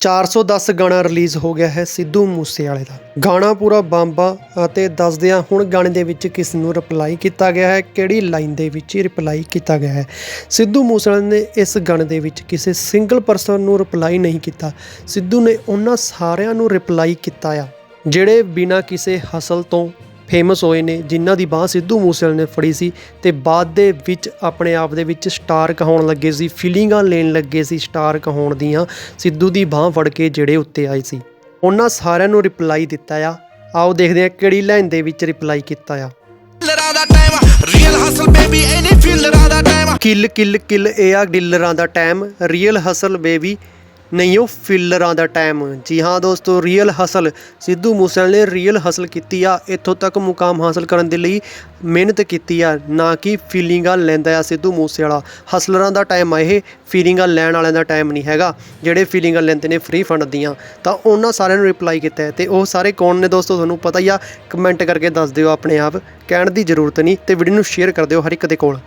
410 ਗਾਣਾ ਰਿਲੀਜ਼ ਹੋ ਗਿਆ ਹੈ ਸਿੱਧੂ ਮੂਸੇਵਾਲੇ ਦਾ। ਗਾਣਾ ਪੂਰਾ ਬੰਬਾ ਅਤੇ ਦੱਸਦਿਆਂ ਹੁਣ ਗਾਣੇ ਦੇ ਵਿੱਚ ਕਿਸ ਨੂੰ ਰਿਪਲਾਈ ਕੀਤਾ ਗਿਆ ਹੈ, ਕਿਹੜੀ ਲਾਈਨ ਦੇ ਵਿੱਚ ਰਿਪਲਾਈ ਕੀਤਾ ਗਿਆ ਹੈ। ਸਿੱਧੂ ਮੂਸੇਵਾਲੇ ਨੇ ਇਸ ਗਾਣੇ ਦੇ ਵਿੱਚ ਕਿਸੇ ਸਿੰਗਲ ਪਰਸਨ ਨੂੰ ਰਿਪਲਾਈ ਨਹੀਂ ਕੀਤਾ। ਸਿੱਧੂ ਨੇ ਉਹਨਾਂ ਸਾਰਿਆਂ ਨੂੰ ਰਿਪਲਾਈ ਕੀਤਾ ਆ, ਜਿਹੜੇ ਬਿਨਾਂ ਕਿਸੇ ਹਸਲ ਤੋਂ ਫੇਮਸ ਹੋਏ ਨੇ ਜਿਨ੍ਹਾਂ ਦੀ ਬਾਹ ਸਿੱਧੂ ਮੂਸੇਵਾਲੇ ਨੇ ਫੜੀ ਸੀ ਤੇ ਬਾਅਦ ਦੇ ਵਿੱਚ ਆਪਣੇ ਆਪ ਦੇ ਵਿੱਚ ਸਟਾਰ ਕਹਾਉਣ ਲੱਗੇ ਸੀ ਫੀਲਿੰਗਾਂ ਲੈਣ ਲੱਗੇ ਸੀ ਸਟਾਰ ਕਹਾਉਣ ਦੀਆਂ ਸਿੱਧੂ ਦੀ ਬਾਹ ਫੜ ਕੇ ਜਿਹੜੇ ਉੱਤੇ ਆਏ ਸੀ। ਉਹਨਾਂ ਸਾਰਿਆਂ ਨੂੰ ਰਿਪਲਾਈ ਦਿੱਤਾ ਆ। ਆਓ ਦੇਖਦੇ ਹਾਂ ਕਿਹੜੀ ਲਾਈਨ ਦੇ ਵਿੱਚ ਰਿਪਲਾਈ ਕੀਤਾ ਆ। ਫਿਲਰਾਂ ਦਾ ਟਾਈਮ ਰੀਅਲ ਹਸਲ ਬੇਬੀ ਇਹ ਨਹੀਂ ਫਿਲਰਾਂ ਦਾ ਟਾਈਮ ਕਿਲ ਕਿਲ ਕਿਲ ਇਹ ਆ ਡੀਲਰਾਂ ਦਾ ਟਾਈਮ ਰੀਅਲ ਹਸਲ ਬੇਬੀ ਨਹੀਂ, ਉਹ ਫਿਲਰਾਂ ਦਾ ਟਾਈਮ ਜੀ ਹਾਂ ਦੋਸਤੋ ਰੀਅਲ ਹਸਲ ਸਿੱਧੂ ਮੂਸੇਵਾਲੇ ਨੇ ਰੀਅਲ ਹਸਲ ਕੀਤੀ ਆ। ਇੱਥੋਂ ਤੱਕ ਮੁਕਾਮ ਹਾਸਲ ਕਰਨ ਦੇ ਲਈ ਮਿਹਨਤ ਕੀਤੀ ਆ, ਨਾ ਕਿ ਫੀਲਿੰਗਾਂ ਲੈਂਦਾ ਆ ਸਿੱਧੂ ਮੂਸੇਵਾਲਾ। ਹਸਲਰਾਂ ਦਾ ਟਾਈਮ ਆ ਇਹ ਫੀਲਿੰਗਾਂ ਲੈਣ ਵਾਲਿਆਂ ਦਾ ਟਾਈਮ ਨਹੀਂ ਹੈਗਾ। ਜਿਹੜੇ ਫੀਲਿੰਗਾਂ ਲੈਂਦੇ ਨੇ ਫ੍ਰੀ ਫੰਡ ਦੀਆਂ। ਤਾਂ ਉਹਨਾਂ ਸਾਰਿਆਂ ਨੂੰ ਰਿਪਲਾਈ ਕੀਤਾ ਹੈ। ਤੇ ਉਹ ਸਾਰੇ ਕੌਣ ਨੇ ਦੋਸਤੋ, ਤੁਹਾਨੂੰ ਪਤਾ ਹੀ ਆ। ਕਮੈਂਟ ਕਰਕੇ ਦੱਸ ਦਿਓ ਆਪਣੇ ਆਪ। ਕਹਿਣ ਦੀ ਜ਼ਰੂਰਤ ਨਹੀਂ ਤੇ ਵੀਡੀਓ ਨੂੰ ਸ਼ੇਅਰ ਕਰ ਦਿਓ ਹਰ ਇੱਕ ਦੇ ਕੋਲ।